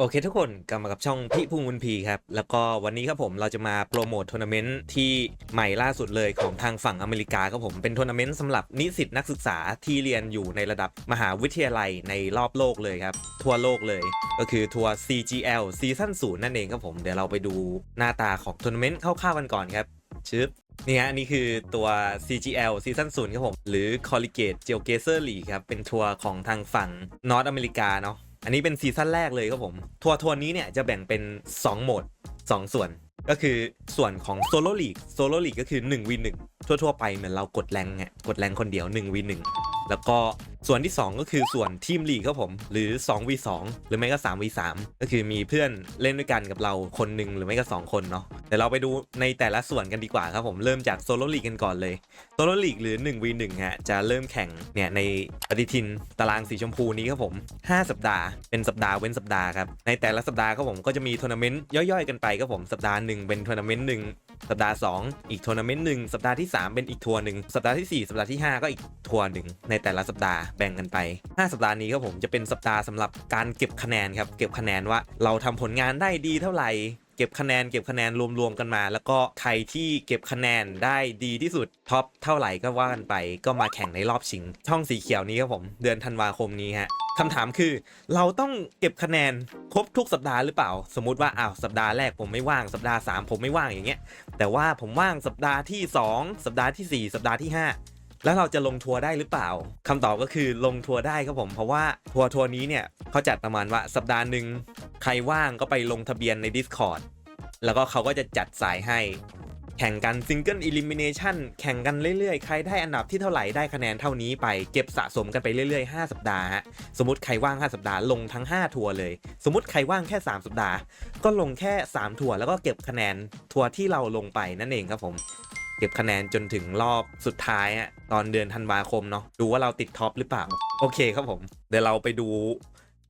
โอเคทุกคนกลับมากับช่องพี่พุงวุนพีครับ แล้วก็วันนี้ครับผมเราจะมาโปรโมททัวร์นาเมนต์ที่ใหม่ล่าสุดเลยของทางฝั่งอเมริกาครับผมเป็นทัวร์นาเมนต์สำหรับนิสิตนักศึกษาที่เรียนอยู่ในระดับมหาวิทยาลัยในรอบโลกเลยครับ ทั่วโลกเลย ก็คือทัวร์ CGL ซีซั่นศูนย์นั่นเองครับผมเดี๋ยวเราไปดูหน้าตาของทัวร์นาเมนต์คร่าวๆกันก่อนครับชึบนี่ฮะอันนี่คือตัว CGL ซีซั่นศูนย์ครับผมหรือ Collegiate g e o g a z e r League ครับเป็นทัวร์ของทางฝั่งนอร์ t อเมริกาเนาะ อันนี้เป็นซีซั่นแรกเลยครับผม ทัวร์ทัวร์นี้เนี่ยจะแบ่งเป็น 2 โหมด 2 ส่วน ก็คือส่วนของโซโล่ลีกโซโล่ลีกก็คือ 1v1 ทั่วๆ ไปเหมือนเรากดแรงไงกดแรงคนเดียว 1v1 แล้วก็ส่วนที่ 2 ก็คือส่วนทีมลีกครับผม หรือ 2v2 หรือไม่ก็ 3v3 ก็คือมีเพื่อนเล่นด้วยกันกับเราคนหนึ่งหรือไม่ก็ 2 คนเนาะเดี๋ยวเราไปดูในแต่ละส่วนกันดีกว่าครับผมเริ่มจากโซโลลีกกันก่อนเลยโซโลลีกหรือ 1v1 ฮะจะเริ่มแข่งเนี่ยในปฏิทินตารางสีชมพูนี้ครับผม 5 สัปดาห์เป็นสัปดาห์เว้นสัปดาห์ครับในแต่ละสัปดาห์ครับผมก็จะมีทัวร์นาเมนต์ย่อยๆกันไปครับผมสัปดาห์หนึ่งเป็นทัวร์นาเมนต์หนึ่งสัปดาห์ 2 อีกทัวร์นาเมนต์หนึ่งสัปดาห์ที่ 3 เป็นอีกทัวร์หนึ่งสัปดาห์ที่ 4 สัปดาห์ที่ 5 ก็อีกทัวร์หนึ่งในแต่ละสัปดาห์แบ่งกันไป 5 สัปดาห์นี้ครับผมจะเป็นสัปดาห์สำหรับการเก็บคะแนนครับเก็บคะแนนว่าเราทำผลงานได้ดีเท่าไหร่เก็บคะแนนเก็บคะแนนรวมๆกันมา แล้วก็ใครที่เก็บคะแนนได้ดีที่สุดท็อปเท่าไหร่ก็ว่ากันไป ก็มาแข่งในรอบชิง ช่องสีเขียวนี้ครับผมเดือนธันวาคมนี้ฮะคำถามคือเราต้องเก็บคะแนนครบทุกสัปดาห์หรือเปล่า สมมุติว่าอ้าวสัปดาห์แรกผมไม่ว่างสัปดาห์ 3 ผมไม่ว่างอย่างเงี้ยแต่ว่าผมว่างสัปดาห์ที่ 2 สัปดาห์ทีสี่4 สัปดาห์ที่ 5 แล้วเราจะลงทัวร์ได้หรือเปล่าคำตอบก็คือลงทัวร์ได้ครับผม เพราะว่าทัวร์ทัวร์นี้เนี่ยเขาจัดประมาณว่าสัปดาห์หนึ่งใครว่างก็ไปลงทะเบียนใน Discord แล้วก็เขาก็จะจัดสายให้ แข่งกันซิงเกิลอิลิมิเนชันแข่งกันเรื่อยๆ ใครได้อันดับที่เท่าไหร่ได้คะแนนเท่านี้ไปเก็บสะสมกันไปเรื่อยๆ 5 สัปดาห์ฮะสมมติใครว่าง 5 สัปดาห์ลงทั้ง 5 ทัวร์เลย สมมติใครว่างแค่ 3 สัปดาห์ ก็ลงแค่ 3 ทัวร์แล้วก็เก็บคะแนนทัวร์ที่เราลงไปนั่นเองครับผม เก็บคะแนนจนถึงรอบสุดท้ายอะตอนเดือนธันวาคมเนาะดูว่าเราติดท็อปหรือเปล่า โอเคครับผม เดี๋ยวเราไปดู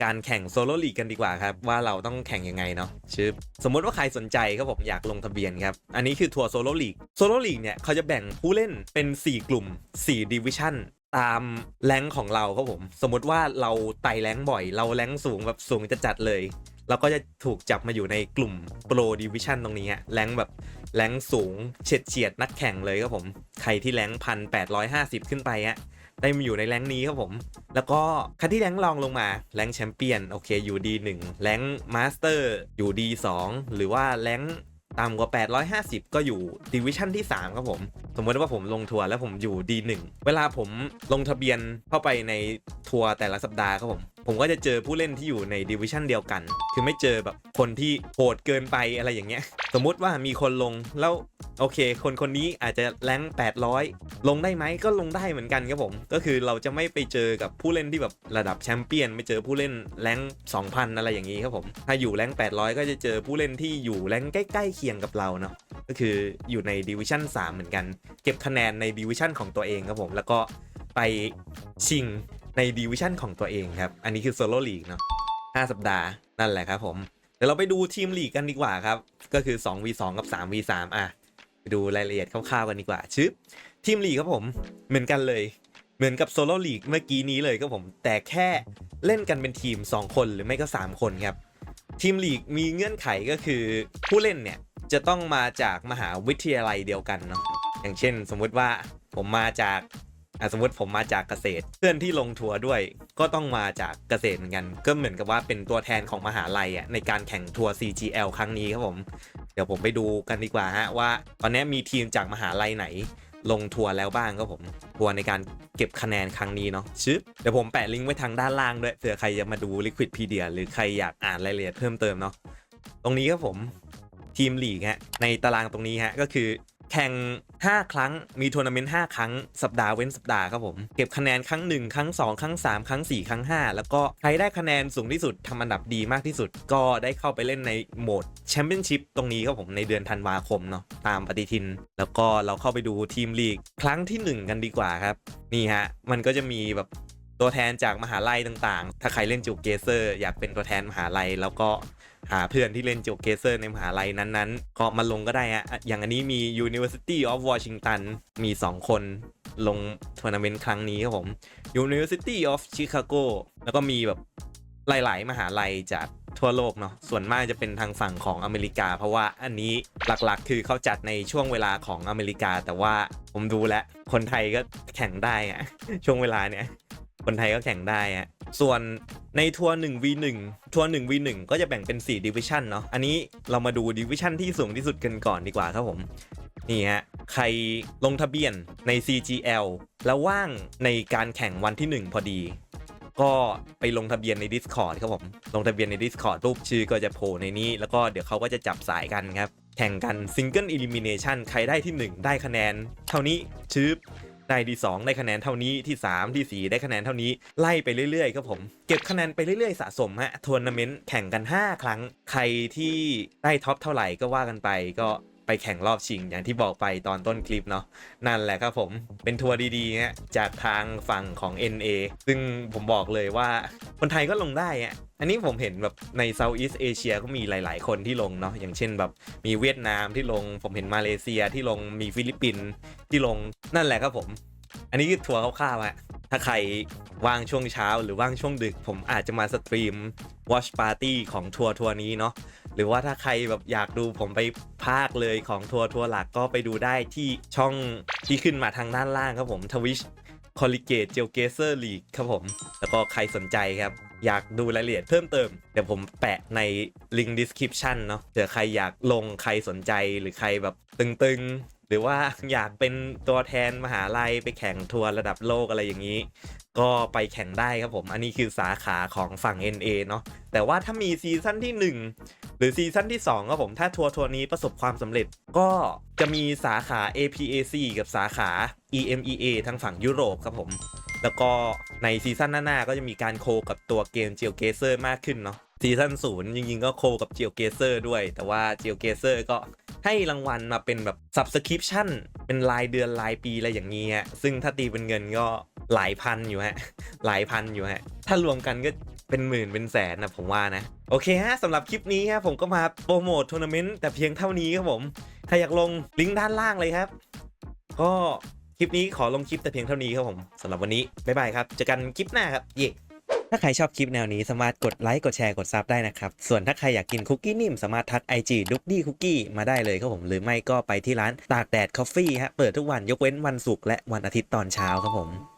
การแข่งโซโลลีกกันดีกว่าครับ ว่าเราต้องแข่งยังไงเนาะชื่อสมมุติว่าใครสนใจครับผมอยากลงทะเบียนครับ อันนี้คือทัวร์โซโลลีกโซโลลีกเนี่ยเขาจะแบ่งผู้เล่นเป็น 4 กลุ่ม 4 ดิวิชั่นตามแรงของเราครับผม สมมติว่าเราไต่แรงบ่อย เราแรงสูงแบบสูงจะจัดเลย เราก็จะถูกจับมาอยู่ในกลุ่มโปรดิวิชันตรงนี้ฮะแรงแบบแรงสูงเฉียดเฉียดๆนักแข่งเลยครับผม ใครที่แรงพันแปดร้อยห้าสิบขึ้นไปฮะได้มาอยู่ในแรงนี้ครับผม แล้วก็ใครที่แรงรองลงมาแรงแชมเปี้ยนโอเคอยู่ดีหนึ่งแรงมาสเตอร์อยู่ดีสองหรือว่าแรงต่ำกว่า 850 ก็อยู่ดิวิชั่นที่ 3 ครับผม สมมติว่าผมลงทัวร์แล้วผมอยู่ดีหนึ่งเวลาผมลงทะเบียนเข้าไปในทัวร์แต่ละสัปดาห์ครับผม ผมก็จะเจอผู้เล่นที่อยู่ในดิวิชั่นเดียวกัน คือไม่เจอแบบคนที่โหดเกินไปอะไรอย่างเงี้ย สมมุติว่ามีคนลงแล้วโอเค คนคนนี้อาจจะแรง800 ลงได้ไหมก็ลงได้เหมือนกันครับผม ก็คือเราจะไม่ไปเจอกับผู้เล่นที่แบบระดับแชมเปี้ยน ไม่เจอผู้เล่นแรง2,000 อะไรอย่างนี้ครับผม ถ้าอยู่แรง800 ก็จะเจอผู้เล่นที่อยู่แรงใกล้ๆเคียงกับเราเนาะ ก็คืออยู่ในดิวิชั่น3เหมือนกัน เก็บคะแนนในดิวิชั่นของตัวเองครับผม แล้วก็ไปชิง ในดิวิชั่นของตัวเองครับ อันนี้คือโซโล่ลีกเนาะ5สัปดาห์นั่นแหละครับผมเดี๋ยวเราไปดูทีมลีกกันดีกว่าครับ ก็คือ 2v2 กับ 3v3 อะ ไปดูรายละเอียดคร่าวๆกันดีกว่าชึบทีมลีกครับผมเหมือนกันเลย เหมือนกับโซโล่ลีกเมื่อกี้นี้เลยครับผม แต่แค่เล่นกันเป็นทีม 2 คนหรือไม่ก็ 3 คนครับ ทีมลีกมีเงื่อนไขก็คือผู้เล่นเนี่ย จะต้องมาจากมหาวิทยาลัยเดียวกันเนาะอย่างเช่น สมมุติว่าผมมาจาก สมมติผมมาจากเกษตร เพื่อนที่ลงทัวร์ด้วย ก็ต้องมาจากเกษตรเหมือนกัน ก็เหมือนกับว่าเป็นตัวแทนของมหาลัยอะในการแข่งทัวร์ CGL ครั้งนี้ครับผม เดี๋ยวผมไปดูกันดีกว่าฮะว่า ตอนนี้มีทีมจากมหาลัยไหน ลงทัวร์แล้วบ้างครับผมทัวร์ในการเก็บคะแนนครั้งนี้เนาะชึบเดี๋ยวผมแปะลิงก์ไว้ทางด้านล่างด้วยเผื่อใครจะมาดู Liquidpedia หรือใครอยากอ่านรายละเอียดเพิ่มเติมเนาะตรงนี้ครับผมทีมลีกฮะในตารางตรงนี้ฮะก็คือ แข่ง 5 ครั้งมีทัวร์นาเมนต์5ครั้งสัปดาห์เว้นสัปดาห์ครับผมเก็บคะแนนครั้ง 1 ครั้ง 2 ครั้ง 3 ครั้ง 4 ครั้ง 5 แล้วก็ใครได้คะแนนสูงที่สุดทำอันดับดีมากที่สุด ก็ได้เข้าไปเล่นในโหมดแชมเปี้ยนชิพตรงนี้ครับผมในเดือนธันวาคมเนาะตามปฏิทิน แล้วก็เราเข้าไปดูทีมลีกครั้งที่ 1 กันดีกว่าครับนี่ฮะมันก็จะมีแบบตัวแทนจากมหาลัยต่างๆ ถ้าใครเล่นจูเกเซอร์ อยากเป็นตัวแทนมหาลัยแล้วก็ หาเพื่อนที่เล่นโจเกเซอร์ในมหาลัยนั้นๆ ก็มาลงก็ได้ฮะ อย่างอันนี้มี University of Washington มี 2 คนลงทัวร์นาเมนต์ครั้งนี้ครับผม University of Chicago แล้วก็มีแบบหลาย ๆ มหาลัยจากทั่วโลกเนาะ ส่วนมากจะเป็นทางฝั่งของอเมริกา เพราะว่าอันนี้หลักๆ คือเขาจัดในช่วงเวลาของอเมริกา แต่ว่าผมดูแล้วคนไทยก็แข่งได้อะช่วงเวลาเนี้ย คนไทยก็แข่งได้อะส่วนในทัวร์ 1v1 ทัวร์ 1v1 ก็จะแบ่งเป็น 4 ดิวิชันเนาะอันนี้เรามาดูดิวิชันที่สูงที่สุดกันก่อนดีกว่าครับผมนี่ฮะใครลงทะเบียนใน CGL แล้วว่างในการแข่งวันที่ 1 พอดี ก็ไปลงทะเบียนใน Discord ครับผมลงทะเบียนใน Discord รูปชื่อก็จะโผล่ในนี้ แล้วก็เดี๋ยวเขาก็จะจับสายกันครับ แข่งกัน Single Elimination ใครได้ที่ 1 ได้คะแนน เท่านี้ชืบ ได้ที่ 2 ได้คะแนนเท่านี้ที่ 3 ที่ 4 ได้คะแนนเท่านี้ไล่ไปเรื่อยๆครับผม เก็บคะแนนไปเรื่อยๆสะสมฮะทัวร์นาเมนต์แข่งกัน 5 ครั้ง ใครที่ได้ท็อปเท่าไหร่ก็ว่ากันไปก็ ไปแข่งรอบชิงอย่างที่บอกไปตอนต้นคลิปเนาะนั่นแหละครับผมเป็นทัวร์ดีๆฮะจากทางฝั่งของ NA ซึ่งผมบอกเลยว่าคนไทยก็ลงได้อะอันนี้ผมเห็นแบบใน Southeast Asia ก็มีหลาย ๆ คนที่ลงเนาะอย่างเช่นแบบมีเวียดนามที่ลงผมเห็นมาเลเซียที่ลงมีฟิลิปปินส์ที่ลงนั่นแหละครับผม อันนี้คือทัวร์คร่าวๆอะ ถ้าใครว่างช่วงเช้าหรือว่างช่วงดึก ผมอาจจะมาสตรีม Watch Party ของทัวร์ทัวร์นี้เนาะหรือว่าถ้าใครแบบอยากดูผมไปภาคเลยของทัวร์ทัวร์หลักก็ไปดูได้ที่ช่องที่ขึ้นมาทางด้านล่างครับผมทวิชคอลลิเกตเจลเกเซอร์ลีกครับผม แล้วก็ใครสนใจครับ อยากดูรายละเอียดเพิ่มเติม เดี๋ยวผมแปะในลิงก์ description เนาะเผื่อใครอยากลงใครสนใจหรือใครแบบตึงๆ หรือว่าอยากเป็นตัวแทนมหาลัยไปแข่งทัวร์ระดับโลกอะไรอย่างนี้ ก็ไปแข่งได้ครับผม อันนี้คือสาขาของฝั่ง NA เนาะแต่ว่าถ้ามีซีซั่นที่ 1 หรือซีซั่นที่ 2 ครับผม ถ้าทัวร์ทัวร์นี้ประสบความสำเร็จ ก็จะมีสาขา APAC กับสาขา EMEA ทางฝั่งยุโรปครับผมแล้วก็ในซีซั่นหน้าๆก็จะมีการโคกับตัวเกม g e o g a z e r มากขึ้นเนาะ ซีซั่นศูนย์จริงๆ ก็โคกับ g e o g a z e r ด้วย แต่ว่า g e o g a z e r ก็ให้รางวัลมาเป็นแบบ subscription เป็นรายเดือนรายปีอะไรอย่างนี้ฮะ ซึ่งถ้าตีเป็นเงินก็หลายพันอยู่ฮะ หลายพันอยู่ฮะ ถ้ารวมกันก็เป็นหมื่นเป็นแสนนะผมว่านะ โอเคฮะสำหรับคลิปนี้ฮะผมก็มาโปรโมททัวร์นาเมนต์แต่เพียงเท่านี้ครับผม ถ้าอยากลงลิงก์ด้านล่างเลยครับ ก็คลิปนี้ขอลงคลิปแต่เพียงเท่านี้ครับผมสำหรับวันนี้บ๊ายบายครับเจอกันคลิปหน้าครับเย่ ถ้าใครชอบคลิปแนวนี้สามารถกดไลค์กดแชร์กดซับได้นะครับ ส่วนถ้าใครอยากกินคุกกี้นิ่มสามารถทัก IG ดุกดี้คุกกี้มาได้เลยครับผม หรือไม่ก็ไปที่ร้านตากแดดคอฟฟี่ฮะเปิดทุกวันยกเว้นวันศุกร์และวันอาทิตย์ตอนเช้าครับผม